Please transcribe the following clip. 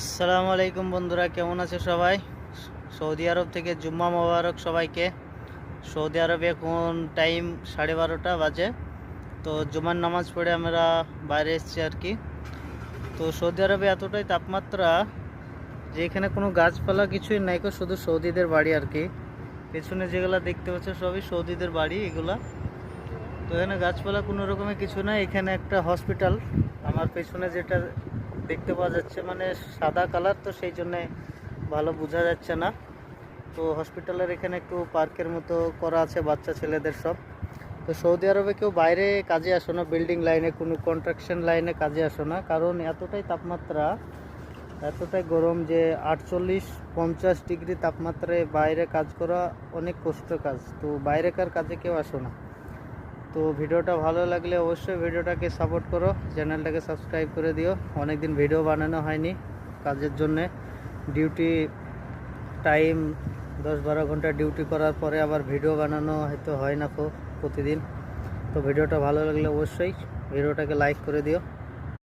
আসসালামু আলাইকুম বন্ধুরা, কেমন আছে সবাই? সৌদি আরব থেকে জুম্মা মোবারক সবাইকে। সৌদি আরবে এখন টাইম সাড়ে বারোটা বাজে। তো জুমার নামাজ পড়ে আমরা বাইরে এসেছি আর কি। তো সৌদি আরবে এতটাই তাপমাত্রা যে এখানে কোনো গাছপালা কিছুই নাই শুধু সৌদিদের বাড়ি আর কি। পেছনে যেগুলো দেখতে পাচ্ছ সবই সৌদিদের বাড়ি এগুলা। তো এখানে গাছপালা কোনো রকমের কিছু নাই। এখানে একটা হসপিটাল আমার পেছনে যেটা দেখতে পাওয়া যাচ্ছে মানে সাদা কালার, তো সেই জন্যে ভালো বোঝা যাচ্ছে না। তো হসপিটালের এখানে একটু পার্কের মতো করা আছে, বাচ্চা ছেলেদের সব। তো সৌদি আরবে কেউ বাইরে কাজে আসো না বিল্ডিং লাইনে কোনো কনস্ট্রাকশন লাইনে কাজে আসো না, কারণ এতটাই তাপমাত্রা, এতটাই গরম যে আটচল্লিশ পঞ্চাশ ডিগ্রি তাপমাত্রায় বাইরে কাজ করা অনেক কষ্ট কাজ। তো বাইরেকার কাজে কেউ আসো না। তো ভিডিওটা ভালো লাগলে অবশ্যই ভিডিওটাকে সাপোর্ট করো, চ্যানেলটাকে সাবস্ক্রাইব করে দিও। অনেক দিন ভিডিও বানানো হয়নি কাজের জন্যে। ডিউটি টাইম দশ বারো ঘণ্টা ডিউটি করার পরে আবার ভিডিও বানানো হয়তো হয় না প্রতিদিন। তো ভিডিওটা ভালো লাগলে অবশ্যই ভিডিওটাকে লাইক করে দিও।